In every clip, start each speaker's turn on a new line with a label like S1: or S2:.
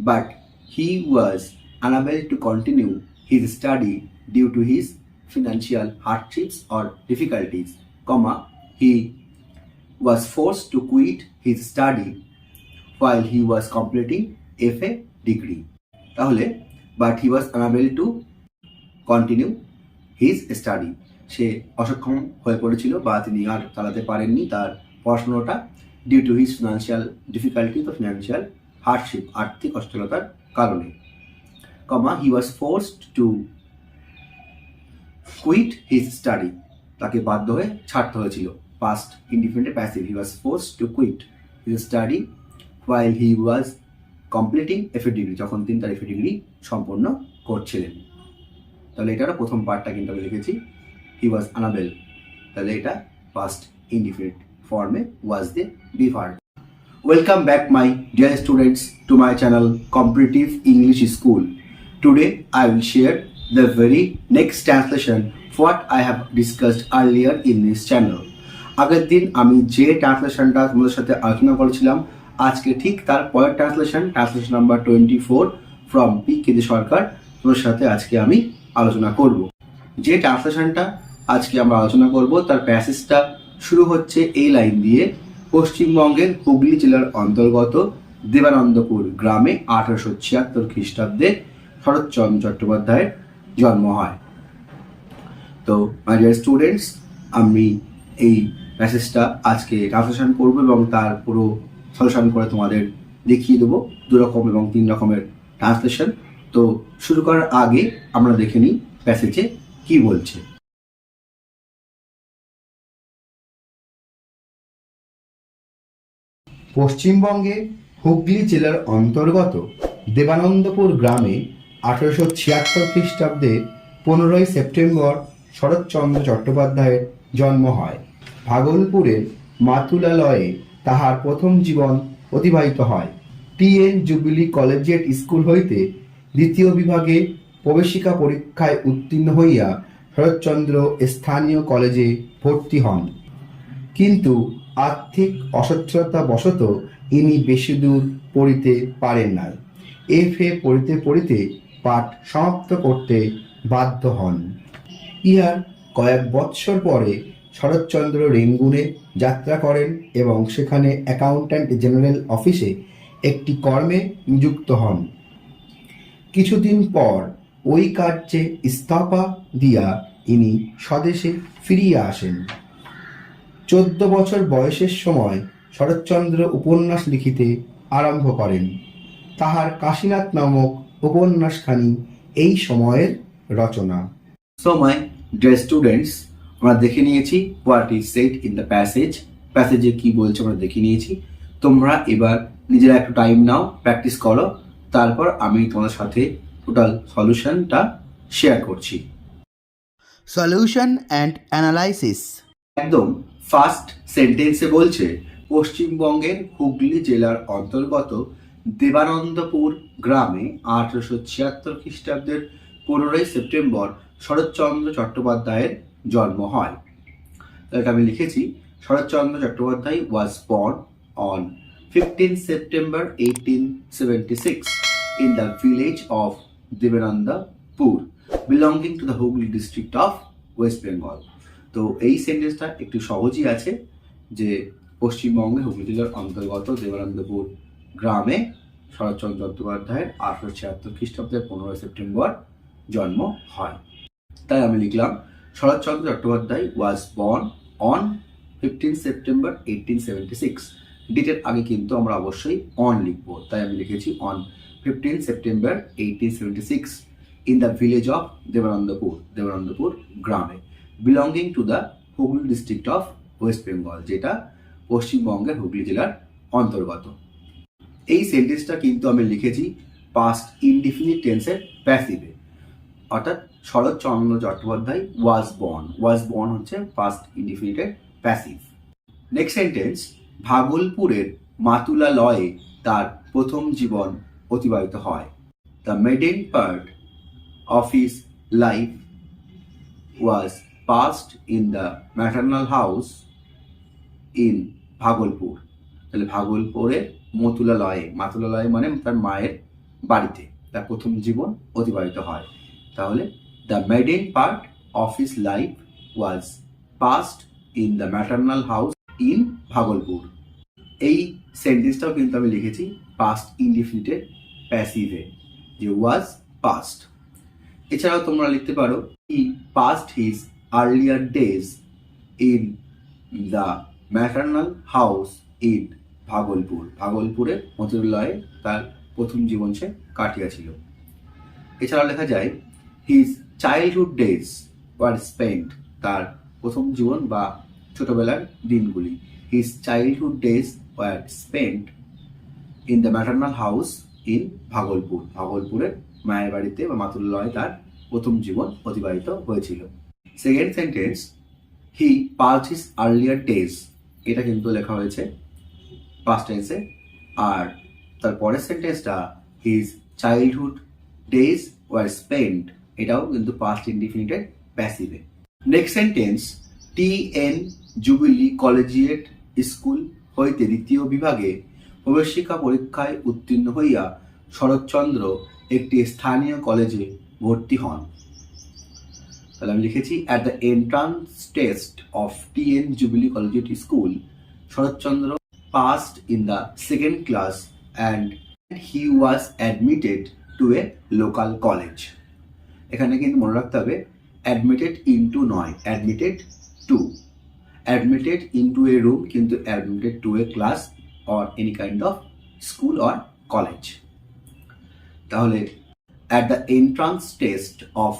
S1: but he was unable to continue his study due to his financial hardships or difficulties, comma, he was forced to quit his study while he was completing FA degree. তাহলে but he was unable to continue his study সে অসক্ষম হয়ে পড়েছিল বা তিনি আর চালাতে পারেননি তার পড়াশোনাটা due to his financial difficulty তো ফিনান্সিয়াল হার্ডশিপ আর্থিক অস্থিরতার কারণে। Comma he was forced to quit his study তাকে বাধ্য হয়ে ছাড়তে হয়েছিল। Past indefinite passive he was force to quit his study while he was completing FA degree যখন তিনি তার এফএ ডিগ্রি সম্পন্ন করছিলেন। তাহলে এটার প্রথম পার্টটা কিন্তু আমি লিখেছি। হি ওয়াজ আনাবেল তাহলে এটা ফার্স্ট ইনডিফিনিট ফর্মে was they be welcome back my dear students to my channel competitive English school today I will share the very next translation, what I have discussed earlier in this channel. আগের দিন আমি যে ট্রান্সলেশনটা তোমাদের সাথে আলোচনা করেছিলাম, আজকে ঠিক তার পরের translation translation number twenty four from P কেদি Sarkar, তোমাদের সাথে আজকে আমি আলোচনা করব। যে ট্রান্সলেশনটা আজকে আমরা আলোচনা করব, তার প্যাসেজটা শুরু হচ্ছে এই লাইন দিয়ে। পশ্চিমবঙ্গের হুগলি জেলার অন্তর্গত দেবানন্দপুর গ্রামে আঠারোশো ছিয়াত্তর খ্রিস্টাব্দে শরৎচন্দ্র চট্টোপাধ্যায়ের জন্ম হয়। তো মাই ডিয়ার স্টুডেন্টস আমি এই প্যাসেজটা আজকে ট্রান্সলেশন করব এবং তার পুরো সলিউশন করে তোমাদের দেখিয়ে দেবো, দু রকম এবং তিন রকমের ট্রান্সলেশন তো, শুরু করার আগে আমরা দেখে নিই প্যাসেজে কি বলছে। পশ্চিমবঙ্গে হুগলি জেলার অন্তর্গত দেবানন্দপুর গ্রামে আঠারোশো ছিয়াত্তর খ্রিস্টাব্দে পনেরোই সেপ্টেম্বর শরৎচন্দ্র চট্টোপাধ্যায়ের জন্ম হয়। ভাগলপুরের মাতুলালয়ে তাহার প্রথম জীবন অতিবাহিত হয়। T N Jubilee Collegiate School হইতে দ্বিতীয় বিভাগে প্রবেশিকা পরীক্ষায় উত্তীর্ণ হইয়া শরৎচন্দ্র স্থানীয় কলেজে ভর্তি হন। কিন্তু আর্থিক অসচ্ছলতা বশত ইনি বেশি দূর পড়িতে পারেন নাই। এফ এ পড়িতে পড়িতে পাঠ সমাপ্ত করতে বাধ্য হন। ইহার কয়েক বৎসর পরে শরৎচন্দ্র রেঙ্গুনে যাত্রা করেন এবং সেখানে অ্যাকাউন্ট্যান্ট জেনারেল অফিসে একটি কর্মে নিযুক্ত হন। কিছুদিন পর ওই কার্যে ইস্তফা দিয়া ইনি স্বদেশে ফিরিয়া আসেন। চোদ্দ বছর বয়সের সময় শরৎচন্দ্র উপন্যাস লিখিতে আরম্ভ করেন। তাহার কাশীনাথ নামক উপন্যাসখানি এই সময়ের রচনা। সো মাই ডিয়ার স্টুডেন্টস আমরা দেখে নিয়েছি what is said in the passage প্যাসেজে কি বলছে আমরা দেখে নিয়েছি। তোমরা এবার নিজেরা একটু টাইম নাও প্র্যাকটিস করো। তারপর আমি তোমাদের সাথে টোটাল সলিউশনটা শেয়ার করছি।
S2: Solution and Analysis
S1: একদম ফার্স্ট সেন্টেন্সে বলছে, পশ্চিমবঙ্গের হুগলি জেলার অন্তর্গত দেবানন্দপুর গ্রামে আঠারোশো ছিয়াত্তর খ্রিস্টাব্দের পনেরোই সেপ্টেম্বর শরৎচন্দ্র চট্টোপাধ্যায়ের জন্ম হয়। তাহলে আমি লিখেছি, Saratchandra Chattopadhyay was born on fifteen September eighteen seventy six in the village of Debanandapur belonging to the Hooghly district of West Bengal তো এই সেন্টেন্সটা একটু সহজই আছে যে পশ্চিমবঙ্গে হুগলি জেলার অন্তর্গত দেবানন্দপুর গ্রামে শরৎচন্দ্র চট্টোপাধ্যায়ের আঠারোশো ছিয়াত্তর খ্রিস্টাব্দের পনেরোই সেপ্টেম্বর জন্ম হয়। তাই আমি লিখলাম, Saratchandra Chattopadhyay was born on fifteen September eighteen seventy six ডেটের আগে কিন্তু আমরা অবশ্যই অন লিখব। তাই আমি লিখেছি on fifteen September eighteen seventy six in the village of Debanandapur Debanandapur গ্রামে। Belonging to the Hooghly district of West Bengal যেটা পশ্চিমবঙ্গের হুগলি জেলার অন্তর্গত। এই সেন্টেন্সটা কিন্তু আমি লিখেছি পাস্ট ইনডিফিনিট টেন্সের প্যাসিভে অর্থাৎ Saratchandra Chattopadhyay was born was born হচ্ছে পাস্ট ইনডিফিনিটের প্যাসিভ নেক্সট সেন্টেন্স ভাগলপুরের মাতুলা লয়ে তার প্রথম জীবন অতিবাহিত হয়। The maiden part of his life was passed in the maternal house in Bhagalpur তাহলে ভাগলপুরে মতুলালয়ে মাতুলালয়ে মানে তার মায়ের বাড়িতে, তার প্রথম জীবন অতিবাহিত হয়। তাহলে the maiden part of his life was passed in the maternal house in Bhagalpur এই সেন্টেন্সটাও কিন্তু আমি লিখেছি পাস্ট ইনডিফিনিটেড প্যাসিভে যে ওয়াজ পাস্ট এছাড়াও তোমরা লিখতে পারো he passed his earlier days in the maternal house in Bhagalpur. ভাগলপুরের মতিউল্লাহে তার প্রথম জীবন সে কাটিয়েছিল। এছাড়াও লেখা যায় his childhood days were spent তার প্রথম জীবন বা ছোটবেলার দিনগুলি। His childhood days were spent in the maternal house in Bhagalpur. ভাগলপুরের মায়ের বাড়িতে বা মাতুল্লয়ে তার প্রথম জীবন অতিবাহিত হয়েছিল। Second sentence he passed his earlier days এটা কিন্তু লেখা হয়েছে পাস্ট টেন্সে আর তার পরের সেন্টেন্সটা his childhood days were spent এটাও কিন্তু past ইনডিফিনিটেড প্যাসিভে next sentence T N Jubilee Collegiate School হইতে দ্বিতীয় বিভাগে প্রবেশিকা পরীক্ষায় উত্তীর্ণ হইয়া শরৎচন্দ্র একটি স্থানীয় কলেজে ভর্তি হন। তাহলে আমি লিখেছি at the entrance test of T N Jubilee Collegiate School Saratchandra passed in the second class and he was admitted to a local college. এখানে কিন্তু মনে রাখতে হবে অ্যাডমিটেড ইনটু নয় admitted to admitted into a room কিন্তু admitted to a class or any kind of school or college তাহলে at the entrance test of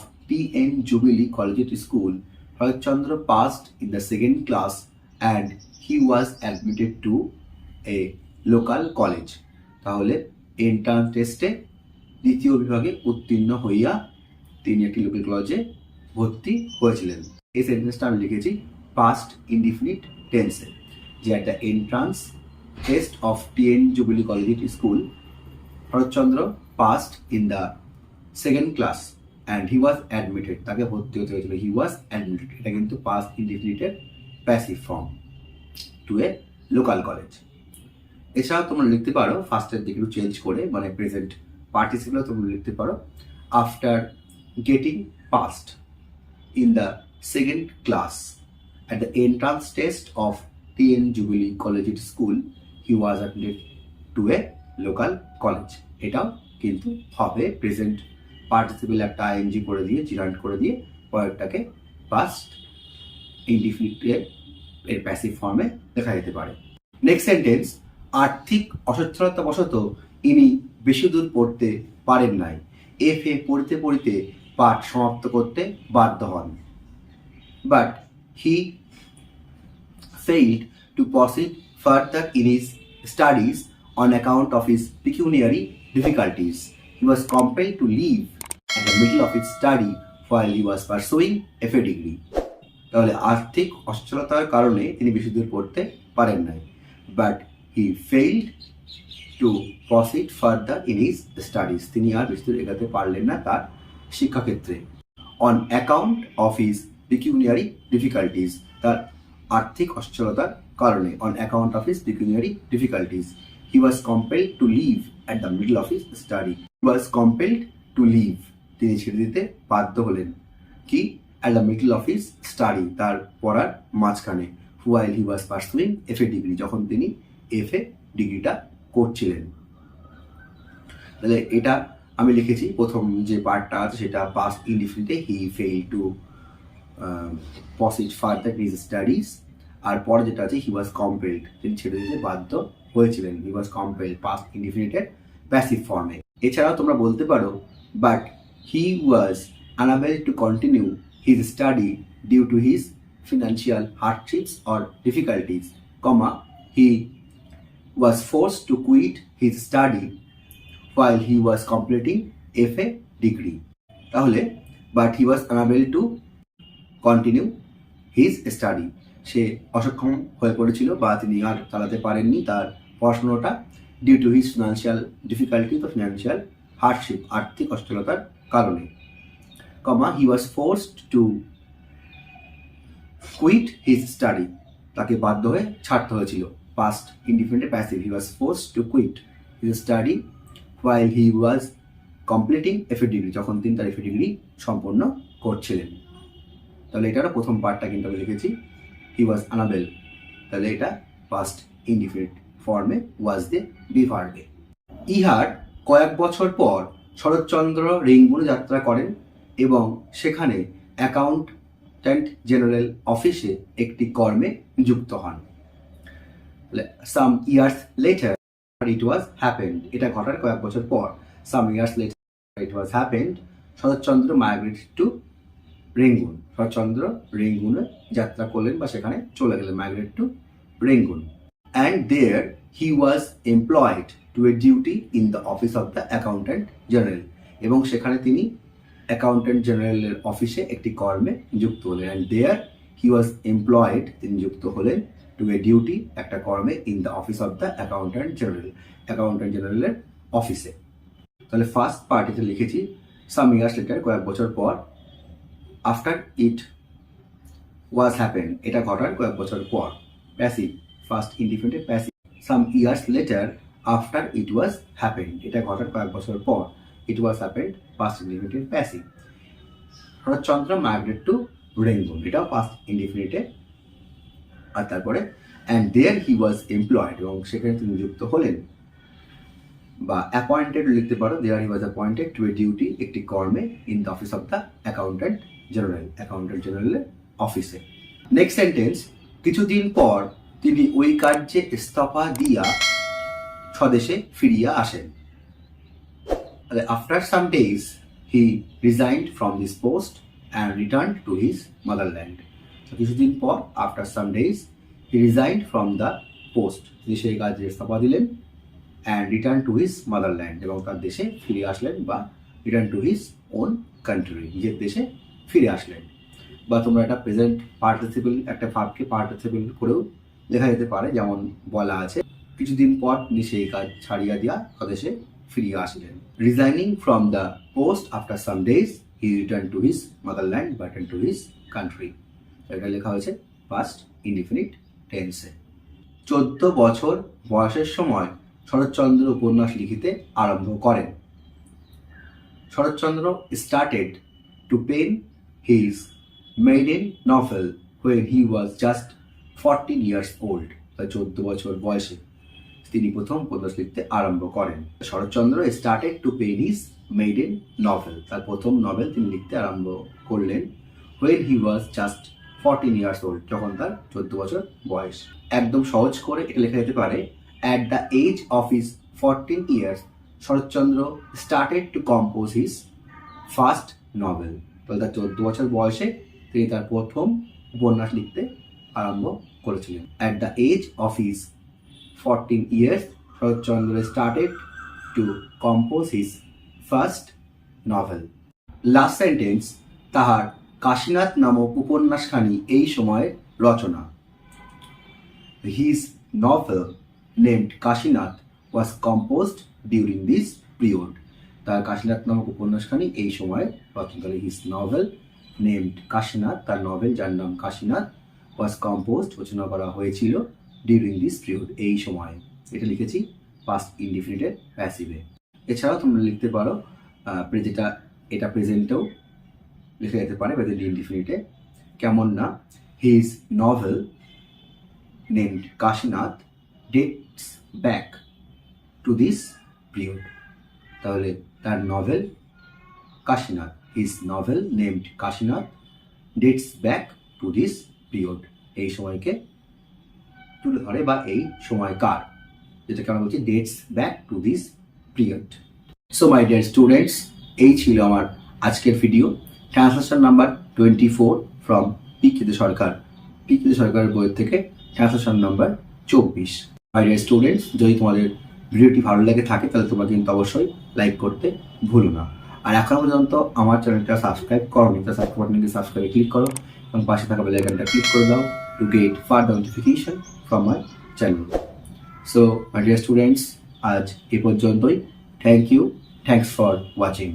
S1: N Jubilee Collegiate School Saratchandra passed in the second class and he was admitted to a local college তাহলে entrance টেস্টে দ্বিতীয় বিভাগে উত্তীর্ণ হইয়া তিনি একটি local কলেজে ভর্তি হয়েছিলেন। এই সেন্টেন্সটা আমি লিখেছি পাস্ট ইনডিফিনিট টেন্সে যে একটা entrance test of TN Jubilee Collegiate School Saratchandra passed in the second class and he was admitted তাকে ভর্তি হতে হয়েছিল। হি ওয়াজ অ্যাডমিটেড এটা কিন্তু past indefinite passive form to a local college এছাড়াও তোমরা লিখতে পারো ফার্স্টের দিকে একটু চেঞ্জ করে মানে প্রেজেন্ট পার্টিসিপেল তোমরা লিখতে পারো after getting passed in the second class at the entrance test of T N Jubilee College school he was admitted to a local college এটাও কিন্তু হবে প্রেজেন্ট পার্টিসিপেল একটা আইএনজি করে দিয়ে জিরান্ট করে দিয়ে পরেরটাকে পাস্ট ইনডিফিনিটেড এর প্যাসিভ ফর্মে দেখা যেতে পারে। নেক্সট সেন্টেন্স আর্থিক অসচ্ছলতা বশত ইনি বেশি দূর পড়তে পারেন নাই। এফ এ পড়তে পড়তে পাঠ সমাপ্ত করতে বাধ্য হন। But he failed to proceed further in his studies on account of his pecuniary difficulties. He was compelled to leave at the middle of his study while he was pursuing FA degree. তাহলে আর্থিক অসচ্ছলতার কারণে তিনি বেশি দূর পড়তে পারেন নাই। But he failed to proceed further in his studies তিনি আর বেশি দূর এগাতে পারলেন না তার শিক্ষাক্ষেত্রে। On account of his pecuniary difficulties তার আর্থিক অসচ্ছলতার কারণে on account of his pecuniary difficulties he was compelled to leave at the middle of his study he was compelled to leave তিনি ছেড়ে দিতে বাধ্য হলেন। কি? At the middle of his study তার পড়ার মাঝখানে while he was pursuing F A degree যখন তিনি এফ এ ডিগ্রিটা করছিলেন। তাহলে এটা আমি লিখেছি, প্রথম যে পার্টটা আছে, সেটা pass ইনডিফিনিটে he fail to proceed further his studies আর পরে যেটা আছে হি ওয়াজ কম্পেলড তিনি ছেড়ে দিতে বাধ্য হয়েছিলেন। He was compelled past indefinite passive ফর্মে এছাড়াও তোমরা বলতে পারো but he was unable to continue his study due to his financial hardships or difficulties comma he was forced to quit his study while he was completing FA degree. তাহলে, but he was unable to continue his study. সে অসক্ষম হয়ে পড়েছিল বা তিনি আর চালাতে পারেননি তার পড়াশোনাটা due to his financial difficulty বা ফিনান্সিয়াল হার্ডশিপ আর্থিক অস্থিরতার কারণে, comma he was forced to quit his study তাকে বাধ্য হয়ে ছাড়তে হয়েছিল। Past independent passive he was force to quit his study while he was completing FA degree যখন তিনি তার এফএ ডিগ্রি সম্পন্ন করছিলেন। তাহলে এটার প্রথম পার্টটা কিন্তু আমি লিখেছি। হি ওয়াজ আনাবেল তাহলে এটা পাস্ট ইনডিফিনিট ফর্মে ওয়াজ দে বি ভার্বে ইহার কয়েক বছর পর শরৎচন্দ্র রেঙ্গুনে যাত্রা করেন এবং সেখানে অ্যাকাউন্ট্যান্ট জেনারেল অফিসে একটি কর্মে যুক্ত হন। Some years later it was happened এটা ঘটার কয়েক বছর পর some years later it was happened Saratchandra migrate to Rangoon Saratchandra রেঙ্গুনে যাত্রা করলেন বা সেখানে চলে গেলেন migrate to Rangoon and there he was employed to a duty in the office of the accountant general এবং সেখানে তিনি অ্যাকাউন্ট্যান্ট জেনারেলের অফিসে একটি কর্মে যুক্ত হলেন। And there he was employed তিনি যুক্ত হলেন টু এ ডিউটি একটা কর্মে in the office of the accountant general accountant জেনারেলের অফিসে তাহলে ফার্স্ট পার্টিতে লিখেছি সাম ইয়ার্স লেটার কয়েক বছর পর আফটার ইট ওয়াজ হ্যাপেন এটা ঘটার কয়েক বছর পর passive first independent passive some years later after it was happen এটা ঘটার কয়েক বছর পর it was happened past independent passive Saratchandra migrate to Rangoon এটাও পাস্ট ইন্ডিফিনিটে আর তারপরে and there he was employed এবং সেখানে তিনি নিযুক্ত হলেন। বা অ্যাপয়েন্টেড লিখতে পারো there he was appointed to a duty একটি কর্মে in the office of the accountant general accountant জেনারেলের অফিসে নেক্সট সেন্টেন্স কিছুদিন পর তিনি ওই কার্যে ইস্তফা দিয়া স্বদেশে ফিরিয়া আসেন। After some days he resigned from this post and return to his motherland কিছুদিন পর after some days he resigned from the post তিনি সেই কাজে ইস্তফা দিলেন and return to his motherland এবং তার দেশে ফিরে আসলেন বা return to his own country নিজের দেশে ফিরে আসলেন। বা তোমরা একটা প্রেজেন্ট পার্টিসিপেল একটা ভাবকে পার্টিসিপেল করেও লেখা যেতে পারে, যেমন বলা আছে, কিছুদিন পর তিনি সেই কাজ ছাড়িয়া দিয়া স্বদেশে ফিরিয়া আসলেন। Resigning from the post after some days he return to his motherland বা রিটার্ন টু হিজ কান্ট্রি এটা লেখা হয়েছে পাস্ট ইনডিফিনিট টেন্সে চোদ্দ বছর বয়সের সময় শরৎচন্দ্র উপন্যাস লিখিতে আরম্ভ করেন। Saratchandra started to pen his maiden novel when he was just fourteen years old চোদ্দ বছর বয়সে তিনি প্রথম উপন্যাস লিখতে আরম্ভ করেন। Saratchandra started to pen his maiden novel তার প্রথম নভেল তিনি লিখতে আরম্ভ করলেন when he was just fourteen years old যখন তার চোদ্দ বছর বয়স। একদম সহজ করে এটা লেখা যেতে পারে at the age of his fourteen years Saratchandra started to compose his first novel তাহলে তার চোদ্দ বছর বয়সে তিনি তার প্রথম উপন্যাস লিখতে আরম্ভ করেছিলেন। At the age of his fourteen years Saratchandra started to compose his first novel last sentence তাহার কাশীনাথ নামক উপন্যাসখানি এই সময়ের রচনা। His novel named Kashinath was composed during this period. তার কাশীনাথ নামক উপন্যাসখানি এই সময়ে রচনা। হিস নভেল নেমড কাশীনাথ তার নভেল যার নাম কাশীনাথ ওয়াজ কম্পোজড রচনা করা হয়েছিল ডিউরিং দিস পিরিয়ড এই সময়ে। এটা লিখেছি পাস্ট ইনডিফিনিটেড প্যাসিভে এছাড়াও তোমরা লিখতে পারো যেটা এটা প্রেজেন্টেও লেখা যেতে পারে প্রেজেন্ট ইনডিফিনিটে কেমন না his novel named Kashinath dates back to this period. তাহলে তার novel Kashinath his novel named Kashinath dates back to this period এই সময়কে তুলে ধরে বা এই সময়কার, যেটাকে আমরা বলছি dates back to this period so my dear students এই ছিল আমার আজকের video translation number twenty four from পিকিতে সরকার। পিকিতে সরকারের বইয়ের থেকে ট্রান্সলেশন নাম্বার চব্বিশ। মাই ডিয়ার স্টুডেন্টস যদি তোমাদের ভিডিওটি ভালো লেগে থাকে, তাহলে তোমরা কিন্তু অবশ্যই লাইক করতে ভুলো না। আর এখন পর্যন্ত আমার চ্যানেলটা সাবস্ক্রাইব করো নি তো সাবস্ক্রাইব বাটনকে সাবস্ক্রাইবে ক্লিক করো। এবং পাশে থাকা বেল আইকনটা ক্লিক করে দাও to get further notification from my channel so my dear students আজ এ পর্যন্তই। Thank you thanks for watching